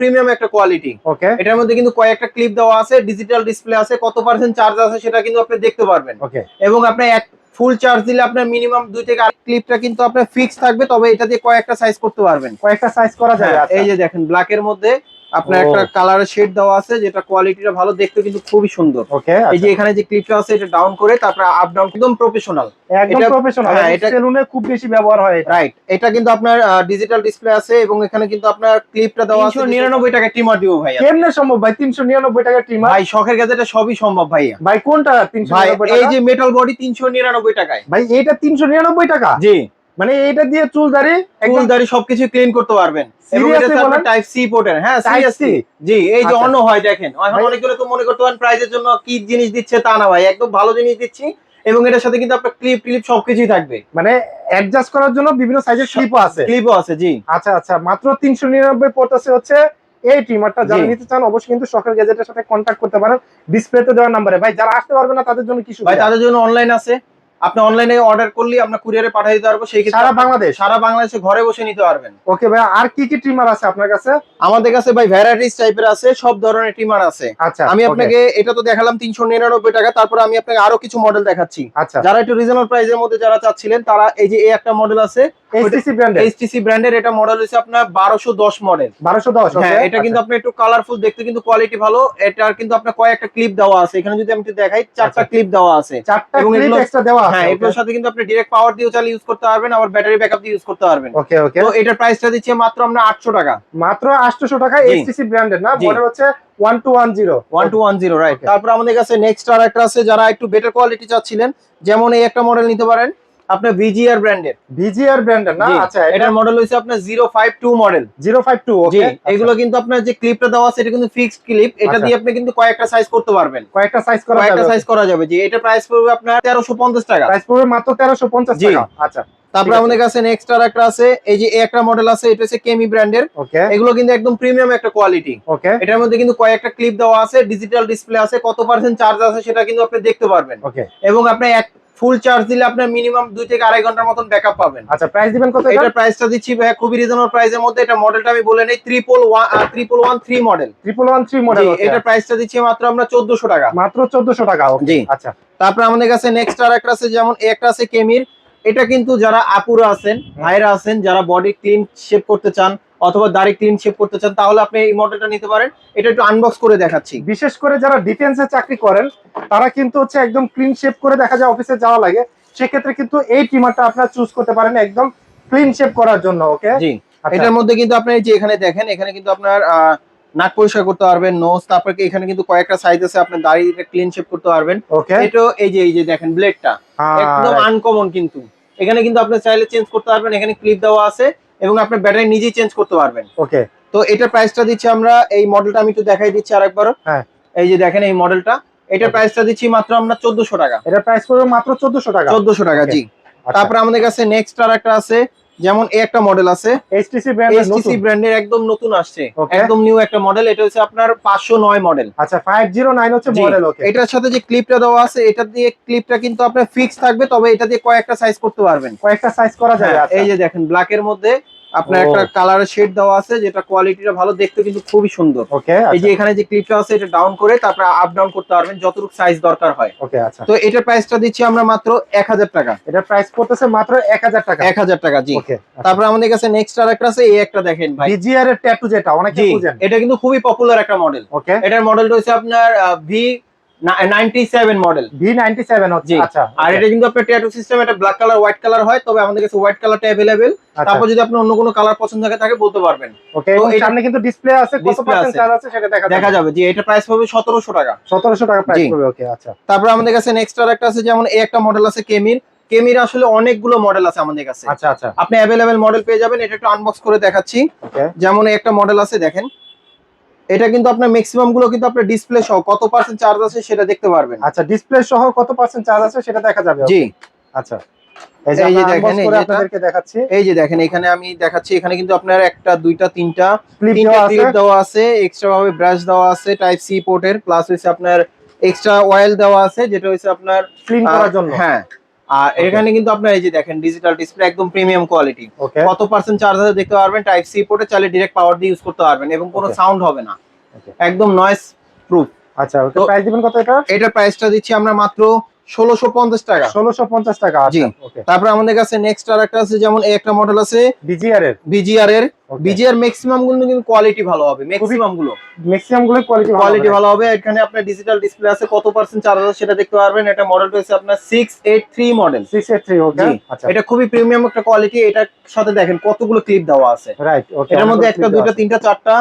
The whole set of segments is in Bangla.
প্রিমিয়াম একটা কোয়ালিটি। ওকে। এটার মধ্যে কিন্তু কয়েকটা ক্লিপ দেওয়া আছে ডিজিটাল ডিসপ্লে আছে কত পার্সেন্ট চার্জ আছে সেটা কিন্তু আপনি দেখতে পারবেন। ওকে। এবং আপনি এক ফুল চার্জ দিলে আপনার মিনিমাম দুই থেকে আট ক্লিপটা কিন্তু আপনার ফিক্স থাকবে তবে এটা দিয়ে কয়েকটা সাইজ করতে পারবেন। কয়েকটা সাইজ করা যায় হ্যাঁ, আচ্ছা। এই যে দেখেন ব্ল্যাক এর মধ্যে আপনার। একটা কালারের শেড দেওয়া আছে যেটা কোয়ালিটিটা ভালো দেখতে কিন্তু খুবই সুন্দর। ওকে এই যে এখানে যে ক্লিপটা আছে এটা ডাউন করে তারপর আপ ডাউন একদম প্রফেশনাল একদম প্রফেশনাল হ্যাঁ, এটা- সেলুনে খুব বেশি ব্যবহার হয় রাইট এটা কিন্তু আপনার ডিজিটাল ডিসপ্লে আছে এবং এখানে কিন্তু আপনার ক্লিপটা দেওয়া আছে। নিরানব্বই টাকা টিমার দিব ভাই কেমনে সম্ভব ভাই? তিনশো নিরানব্বই টাকা টিমার ভাই শখের গাছেটা সবই সম্ভব ভাইয়া। ভাই কোনটা? তিনশো ভাই নিরানব্বই এই যে মেটাল বডি তিনশো নিরানব্বই টাকায়। ভাই এটা তিনশো নিরানব্বই টাকা? জি। মানে এইটা দিয়ে চুল দাড়ি একদম ফুলদারি সবকিছু ক্লিন করতে পারবেন। এবং এটা টাইপ সি পোর্টের হ্যাঁ সিরিয়াসলি জি এই যে আচ্ছা। অন্য হয় দেখেন। এখন অনেকগুলো তো মনে করতে পারেন প্রাইজের জন্য কি জিনিস দিচ্ছে তা না ভাই একদম ভালো জিনিস দিচ্ছি। এবং এটার সাথে কিন্তু আপনার ক্লিপ ক্লিপ সবকিছুই থাকবে। মানে অ্যাডজাস্ট করার জন্য বিভিন্ন সাইজের ক্লিপও আছে। ক্লিপও আছে জি। আচ্ছা আচ্ছা মাত্র পড়তেছে হচ্ছে এই ট্রিমারটা যারা নিতে চান অবশ্যই কিন্তু শখের গ্যাজেটের সাথে কন্ট্যাক্ট করতে পারেন। ডিসপ্লেতে দেওয়ার নাম্বারে ভাই যারা আসতে পারবে না তাদের জন্য কি ভাই তাদের জন্য অনলাইন আছে। আপনি অনলাইনে অর্ডার করলে আমরা কুরিয়ারে পাঠিয়ে দিতে পারব সেই ক্ষেত্রে সারা বাংলাদেশ? সারা বাংলাদেশে ঘরে বসে নিতে পারবেন। ওকে ভাই আর কি কি ট্রিমার আছে আপনার কাছে? আমাদের কাছে ভাই ভ্যারাইটিস টাইপের আছে সব ধরনের ট্রিমার আছে। আচ্ছা আমি আপনাকে এটা তো দেখালাম তিনশো নিরানব্বই টাকা তারপর আমি আপনাকে আরও কিছু মডেল দেখাচ্ছি। আচ্ছা। যারা একটু রিজনেবল প্রাইসের মধ্যে যারা চাচ্ছিলেন তারা এই যে এই একটা মডেল আছে এইচটিসি ব্র্যান্ডের এইচটিসি ব্র্যান্ডের এটা মডেল হচ্ছে আপনার বারোশো দশ মডেল বারোশো দশ হ্যাঁ এটা কিন্তু আপনার একটু কালারফুল দেখতে কিন্তু কোয়ালিটি ভালো। এটার কিন্তু আপনার কয়েকটা ক্লিপ দেওয়া আছে। এখানে যদি আমি একটু দেখাই চারটা আচ্ছা। ক্লিপ দেওয়া আছে। চারটা ক্লিপ এক্সট্রা দেওয়া আছে হ্যাঁ এগুলোর সাথে কিন্তু আপনি ডিরেক্ট পাওয়ার দিয়েও চালিয়ে ইউজ করতে পারবেন। আবার ব্যাটারি ব্যাকআপ দিয়ে ইউজ করতে পারবেন। ওকে ওকে তো এটার প্রাইসটা দিচ্ছে মাত্র আমরা আটশো টাকা। মাত্র আটশোশো টাকা জি। এইচটিসি ব্র্যান্ডের না। মডেল হচ্ছে one two one zero one two one zero right তারপর আমাদের কাছে নেক্সট আর একটা আছে যারা একটু বেটার কোয়ালিটি চাচ্ছিলেন যেমন এই একটা মডেল নিতে পারেন। আপনার ভিজিআর ব্র্যান্ডের ভিজিআর ব্র্যান্ডের না? আচ্ছা এটা এটার মডেল হচ্ছে আপনার zero five two model zero five two জি ওকে এগুলো কিন্তু আপনার যে ক্লিপটা দেওয়া আছে এটা কিন্তু ফিক্সড ক্লিপ এটা আচ্ছা। দিয়ে আপনি কিন্তু কয়েকটা সাইজ করতে পারবেন। কয়েকটা সাইজ করা কয়েকটা সাইজ করা যাবে। জি এটা প্রাইস পড়বে আপনার তেরোশো পঞ্চাশ টাকা। প্রাইস পড়বে মাত্র তেরোশো পঞ্চাশ জি। টাকা। আচ্ছা তারপর। আমাদের কাছে নেক্সট আর একটা আছে। এই যে একটা মডেল আছে এটা হচ্ছে কেমি ব্র্যান্ডের ওকে এগুলো কিন্তু একদম প্রিমিয়াম একটা কোয়ালিটি ওকে এটার মধ্যে কিন্তু কয়েকটা ক্লিপ দেওয়া আছে ডিজিটাল ডিসপ্লে আছে কত পার্সেন্ট চার্জ আছে সেটা কিন্তু আপনি দেখতে পারবেন। এবং আপনি এক ফুল চার্জ দিলে আপনার মিনিমাম দুই থেকে আড়াই ঘণ্টার মতন ব্যাকআপ পাবেন। আচ্ছা প্রাইস দিবেন কত এটা? প্রাইসটা দিচ্ছি ভাই খুবই রিজনেবল প্রাইসের মধ্যে। এটা মডেলটা আমি বলে নেই triple one triple one three model triple one three model এটার প্রাইসটা দিচ্ছি মাত্র আমরা চোদ্দশো টাকা। মাত্র চোদ্দশো টাকা জি। আচ্ছা। তারপরে আমাদের কাছে নেক্সট আর একটা আছে যেমন একটা আছে কেমির এটা কিন্তু যারা আপুরা আছেন ভাইরা আছেন যারা বডি ক্লিন শেপ করতে চান অথবা দাড়ি ক্লিন শেপ করতে চান তাহলে আপনি এই মডেলটা নিতে পারেন। এটা একটু আনবক্স করে দেখাচ্ছি। বিশেষ করে যারা ডিফেন্সে চাকরি করেন তারা কিন্তু হচ্ছে একদম ক্লিন শেপ করে দেখা যায় অফিসে যাওয়া লাগে। সেক্ষেত্রে কিন্তু এই ট্রিমারটা আপনারা চুজ করতে পারেন একদম ক্লিন শেপ করার জন্য ওকে জি। আচ্ছা। এটার মধ্যে কিন্তু আপনি যে এখানে দেখেন এখানে কিন্তু আপনার নাক পরিষ্কার করতে পারবেন নোজ তারপরে কি এখানে কিন্তু কয়েকটা সাইজ আছে আপনি দাড়িটা ক্লিন শেপ করতে পারবেন। ওকে এটা এই যে এই যে দেখেন ব্লেডটা একদম আনকমন কিন্তু। এখানে কিন্তু আপনি চাইলে চেঞ্জ করতে পারবেন এখানে ক্লিপ দেওয়া আছে। এবং আপনার ব্যাটারি নিজেই চেঞ্জ করতে পারবেন। ওকে। তো এটার প্রাইসটা দিচ্ছি আমরা এই মডেলটা আমি একটু দেখাই দিচ্ছি আরেকবার হ্যাঁ। এই যে দেখেন এই মডেলটা এটার. প্রাইসটা দিচ্ছি মাত্র আমরা চোদ্দশো টাকা। এটা প্রাইস পড়বে মাত্র চোদ্দশো টাকা। চোদ্দশো টাকা Okay. জি। আচ্ছা। তারপরে আমাদের কাছে নেক্সট আর একটা আছে যেমন এই একটা মডেল আছে। এইচটিসি ব্র্যান্ডের এসটিসি নতুন? ব্র্যান্ডের একদম নতুন আসছে. একদম নিউ একটা মডেল এটা হচ্ছে আপনার পাঁচশো নয় মডেল আচ্ছা ফাইভ জিরো নাইন হচ্ছে মডেল ওকে। এটার সাথে যে ক্লিপটা দেওয়া আছে এটা দিয়ে ক্লিপটা কিন্তু আপনার ফিক্স থাকবে তবে এটা দিয়ে কয়েকটা সাইজ করতে পারবেন। কয়েকটা সাইজ করা যাবে হ্যাঁ, আচ্ছা। এই যে দেখেন ব্ল্যাক এর মধ্যে আপনার। একটা কালারের শেড দেওয়া আছে যেটা কোয়ালিটিটা ভালো দেখতে কিন্তু খুবই সুন্দর। ওকে এই যে এখানে যে ক্লিপটা আছে এটা ডাউন করে তারপরে আপ ডাউন করতে পারবেন যতটুকু সাইজ দরকার হয়। ওকে আচ্ছা। তো এটার প্রাইসটা দিচ্ছি আমরা মাত্র এক হাজার টাকা। এটা প্রাইস পড়তেছে মাত্র এক হাজার টাকা। এক হাজার টাকা জি। ওকে তারপরে আমাদের কাছে নেক্সট আর একটা আছে এই একটা দেখেন ভাই। বিজিআর এর ট্যাটু যেটা অনেকে বুঝেন। এটা কিন্তু খুবই পপুলার একটা মডেল ওকে। এটার মডেলটা হচ্ছে আপনার V ninety seven model. V ninety seven হচ্ছে জি। আচ্ছা আর এটা কিন্তু আপনার ট্যাটু সিস্টেম এটা ব্ল্যাক কালার হোয়াইট কালার হয় তবে আমাদের কাছে হোয়াইট কালারটা আচ্ছা। তারপর যদি আপনি অন্য কোনো কালার পছন্দ থাকে তাকে বলতে পারবেন। ওকে তো সামনে কিন্তু ডিসপ্লে আছে কত পার্সেন্ট চার্জ আছে। সেটা দেখা দেখা যাবে এটা প্রাইস টাকা। সতেরোশো টাকা প্রাইস পড়বে ওকে আচ্ছা। তারপর আমাদের কাছে নেক্সট আর একটা আছে যেমন এই একটা মডেল আছে কেমির কেমির আসলে অনেকগুলো মডেল আছে আমাদের কাছে। আচ্ছা আচ্ছা। আপনি অ্যাভেলেবেল মডেল পেয়ে যাবেন এটা একটু আনবক্স করে দেখাচ্ছি। যেমন একটা মডেল আছে দেখেন। এটা কিন্তু আপনার ম্যাক্সিমামগুলো কিন্তু আপনার ডিসপ্লে সহ কত পার্সেন্ট চার্জ আছে সেটা দেখতে পারবেন। আচ্ছা ডিসপ্লে সহ কত পার্সেন্ট চার্জ আছে সেটা দেখা যাবে জি। আচ্ছা। এই যে দেখেন, আপনাদেরকে দেখাচ্ছি। এই যে দেখেন এখানে আমি দেখাচ্ছি এখানে কিন্তু আপনার একটা দুইটা তিনটা ক্লিপ দেওয়া আছে। এক্সট্রা ভাবে ব্রাশ দেওয়া আছে টাইপ সি পোর্টের প্লাস হচ্ছে আপনার এক্সট্রা অয়েল দেওয়া আছে যেটা হচ্ছে আপনার ক্লিন করার জন্য। হ্যাঁ। আর এখানে কিন্তু আপনার এই যে দেখেন ডিজিটাল ডিসপ্লে একদম প্রিমিয়াম কোয়ালিটি কত পার্সেন্ট চার্জার দেখতে পারবেন? টাইপ সি পোর্টে চাইলে ডিরেক্ট পাওয়ার দিয়ে ইউজ করতে পারবেন এবং কোনো সাউন্ড হবে না। একদম নয়েজ প্রুফ আচ্ছা প্রাইস দিবেন কত এটা? এটার প্রাইসটা দিচ্ছি আমরা মাত্র ষোলোশো পঞ্চাশ টাকা। ষোলোশো পঞ্চাশ টাকা জি। তারপর আমাদের কাছে নেক্সট আর একটা আছে যেমন একটা মডেল আছে এর বিজিআর এর বিজিআর ম্যাক্সিমামগুলো কিন্তু কোয়ালিটি ভালো হবে ম্যাক্সিমামগুলো। ম্যাক্সিমামগুলো কোয়ালিটি কোয়ালিটি ভালো হবে। এখানে আপনার ডিজিটাল ডিসপ্লে আছে কত পার্সেন্ট চার্জ আছে সেটা দেখতে পারবেন। এটা মডেলটা হচ্ছে আপনার six eight three model okay আচ্ছা। এটা খুবই প্রিমিয়াম একটা কোয়ালিটি এটার সাথে দেখেন কতগুলো ক্লিপ দেওয়া আছে। রাইট ওকে এটার মধ্যে একটা দুইটা তিনটা চারটা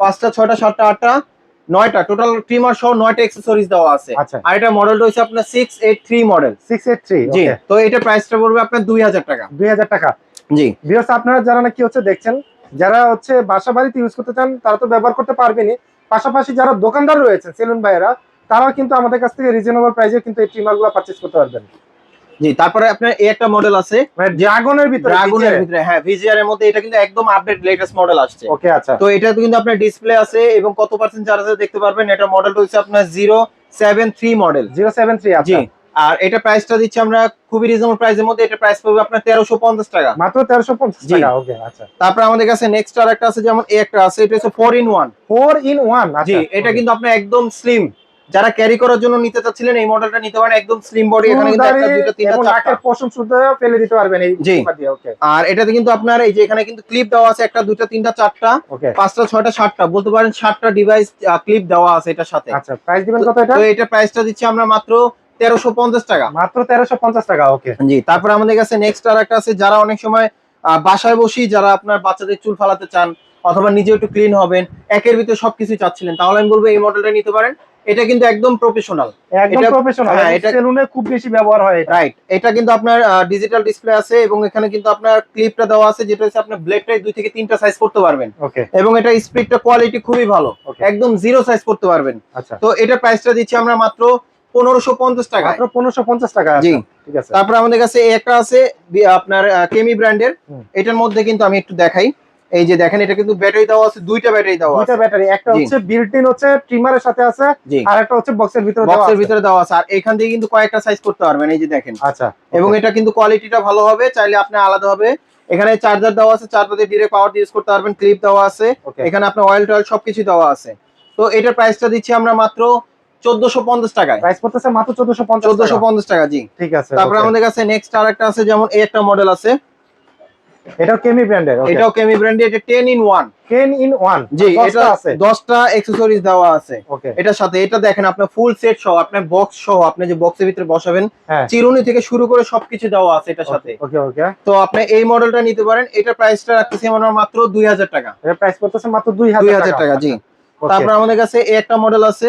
পাঁচটা ছয়টা সাতটা আটটা নয়টা টোটাল ট্রিমার সহ নয়টা অ্যাক্সেসরিজ দেওয়া আছে। আচ্ছা। আর এটা মডেলটা হচ্ছে আপনার six eight three model six eight three জি তো এটা প্রাইসটা পড়বে আপনার দুই হাজার টাকা। দুই হাজার টাকা। জি। ভিউয়ার্স আপনারা যারা নাকি হচ্ছে দেখছেন যারা হচ্ছে বাসা বাড়িতে ইউজ করতে চান তারা তো ব্যবহার করতে পারবেনই। পাশাপাশি যারা দোকানদার রয়েছে সেলুন ভাইয়েরা তারাও কিন্তু আমাদের কাছ থেকে রিজনেবল প্রাইসে কিন্তু এই ট্রিমারগুলো পারচেজ করতে পারবেন। জি তারপরে আপনার এই একটা মডেল আছে। ড্রাগনের ভিতরে ড্রাগনের ভিতরে হ্যাঁ ভিজিআর এর মধ্যে এটা কিন্তু একদম আপডেট লেটেস্ট মডেল আসছে। ওকে আচ্ছা। তো এটা কিন্তু আপনার ডিসপ্লে আছে এবং কত পার্সেন্ট চার্জ আছে দেখতে পারবেন এটা মডেলটা হচ্ছে আপনার zero seven three model zero seven three জি আচ্ছা আর এটা প্রাইসটা দিচ্ছি আমরা খুবই রিজনেবল প্রাইসের মধ্যে এটা প্রাইস পড়বে আপনার তেরোশো পঞ্চাশ টাকা। মাত্র তেরোশো পঞ্চাশ জি। টাকা ওকে আচ্ছা। তারপর আমাদের কাছে নেক্সট আর একটা আছে যেমন এই একটা আছে এটা হচ্ছে four in one four in one জি এটা কিন্তু আপনার একদম স্লিম যারা ক্যারি করার জন্য নিতে চাচ্ছিলেন এই মডেলটা নিতে পারেন। একদম স্লিম বডি এখানে কিন্তু একটা দুইটা তিনটা চারটা। পশম শুদ্ধ ফেলে দিতে পারবেন এই জি। আর এটাতে কিন্তু আপনার এই যে এখানে কিন্তু ক্লিপ দেওয়া আছে একটা দুইটা তিনটা চারটা পাঁচটা ছয়টা সাতটা বলতে পারেন সাতটা ডিভাইস ক্লিপ দেওয়া আছে এটার সাথে। আচ্ছা প্রাইস দিবেন কত এটা? তো এটা প্রাইসটা দিচ্ছি আমরা মাত্র তেরোশো পঞ্চাশ টাকা। মাত্র তেরোশো পঞ্চাশ টাকা ওকে জি তারপর আমাদের কাছে নেক্সট আর একটা আছে যারা অনেক সময় বাসায় বসি যারা আপনার বাচ্চাদের চুল ফালাতে চান অথবা নিজে একটু ক্লিন হবেন একের ভিতরে সবকিছু চাচ্ছিলেন তাহলে আমি বলব এই মডেলটা নিতে পারেন। এটা কিন্তু একদম প্রফেশনাল একদম প্রফেশনাল হ্যাঁ, এটা- সেলুনে খুব বেশি ব্যবহার হয় রাইট এটা কিন্তু আপনার ডিজিটাল ডিসপ্লে আছে এবং এখানে কিন্তু আপনার ক্লিপটা দেওয়া আছে যেটা হচ্ছে আপনার ব্লেডটাই দুই থেকে তিনটা সাইজ করতে পারবেন। ওকে এবং এটা স্পিডটা কোয়ালিটি খুবই ভালো। একদম জিরো সাইজ করতে পারবেন। আচ্ছা। তো এটা প্রাইসটা দিচ্ছি আমরা মাত্র পনেরোশো পঞ্চাশ টাকা পনেরোশো পঞ্চাশ টাকা জি। ঠিক আছে। তারপর আমাদের কাছে একটা আছে আপনার কেমি ব্র্যান্ডের এটার মধ্যে কিন্তু আমি একটু দেখাই। এই যে দেখেন এটা কিন্তু ব্যাটারি দেওয়া আছে দুইটা ব্যাটারি দেওয়া দুইটা ব্যাটারি একটা হচ্ছে বিল্ট ইন হচ্ছে ট্রিমারের সাথে আছে আর একটা হচ্ছে বক্সের ভিতরে দেওয়া বক্সের ভিতরে দেওয়া আছে। আর এখান থেকে কিন্তু কয়েকটা সাইজ করতে পারবেন এই যে দেখেন। আচ্ছা এবং এটা কিন্তু কোয়ালিটিটা ভালো হবে চাইলে আপনি আলাদা হবে। এখানে চার্জার দেওয়া আছে চার্জার দিয়ে ডিরেক্ট পাওয়ার ইউজ করতে পারবেন ক্লিপ দেওয়া আছে। এখানে আপনার অয়েল টয়েল সবকিছু দেওয়া আছে। তো এটার প্রাইসটা দিচ্ছি আমরা মাত্র চোদ্দশো পঞ্চাশ টাকায়। প্রাইস পড়তেছে মাত্র চোদ্দশো পঞ্চাশ চোদ্দশো পঞ্চাশ টাকা জি। ঠিক আছে তারপরে আমাদের কাছে নেক্সট আর একটা আছে যেমন এই একটা মডেল আছে। এটাও কেমি ব্র্যান্ডের এটাও কেমি ব্র্যান্ডের এটা ten in one ten in one জি এটা আছে। দশটা এক্সেসরিজ দেওয়া আছে। ওকে এটার সাথে এটা দেখেন আপনার ফুল সেট সহ আপনার বক্স সহ আপনি যে বক্সের ভিতরে বসাবেন হ্যাঁ। চিরুনি থেকে শুরু করে সবকিছু দেওয়া আছে এটার সাথে। ওকে ওকে তো আপনি এই মডেলটা নিতে পারেন এটা প্রাইসটা রাখতেছি আমরা মাত্র দুই হাজার টাকা। এটা প্রাইস পড়তেছে মাত্র দুই দুই হাজার হাজার টাকা জি। তারপর আমাদের কাছে এই একটা মডেল আছে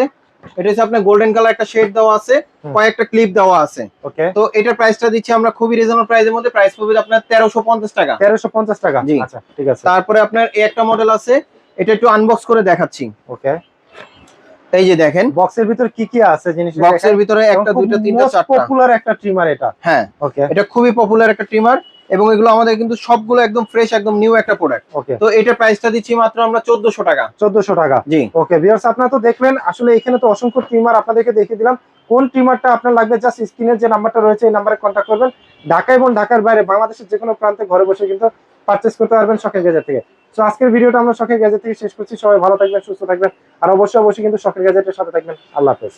এটা হচ্ছে আপনার গোল্ডেন কালার একটা শেড দেওয়া আছে কয়েকটা ক্লিপ দেওয়া আছে। ওকে তো এটার প্রাইসটা দিচ্ছি আমরা খুবই রিজনেবল প্রাইসের মধ্যে প্রাইস পড়বে আপনার তেরোশো পঞ্চাশ টাকা। জি। আচ্ছা ঠিক আছে। তারপরে আপনার এই একটা মডেল আছে এটা একটু আনবক্স করে দেখাচ্ছি। ওকে এই যে দেখেন। বক্সের ভিতর কি কি আছে জিনিস? বক্সের ভিতরে একটা দুইটা তিনটা চারটা। পপুলার একটা ট্রিমার এটা। হ্যাঁ। ওকে এটা খুবই পপুলার একটা ট্রিমার এবং এগুলো আমাদের কিন্তু সবগুলো একদম ফ্রেশ একদম নিউ একটা প্রোডাক্ট ওকে তো এটার প্রাইসটা দিচ্ছি মাত্র আমরা চোদ্দশো টাকা। চোদ্দশো টাকা। জি। ওকে ভিউয়ার্স আপনারা তো দেখলেন আসলে এখানে তো অসংখ্য ট্রিমার আপনাদেরকে দেখিয়ে দিলাম। কোন ট্রিমারটা আপনার লাগবে জাস্ট স্ক্রিনের যে নাম্বারটা রয়েছে এই নাম্বারে কন্ট্যাক্ট করবেন। ঢাকা এবং ঢাকার বাইরে বাংলাদেশের যে কোনো প্রান্তে ঘরে বসে কিন্তু পারচেস করতে পারবেন শখের গ্যাজেট থেকে। তো আজকের ভিডিওটা আমরা শখের গ্যাজেট থেকে শেষ করছি। সবাই ভালো থাকবেন সুস্থ থাকবেন। আর অবশ্যই অবশ্যই কিন্তু শখের গ্যাজেটের সাথে থাকবেন। আল্লাহ হাফেজ।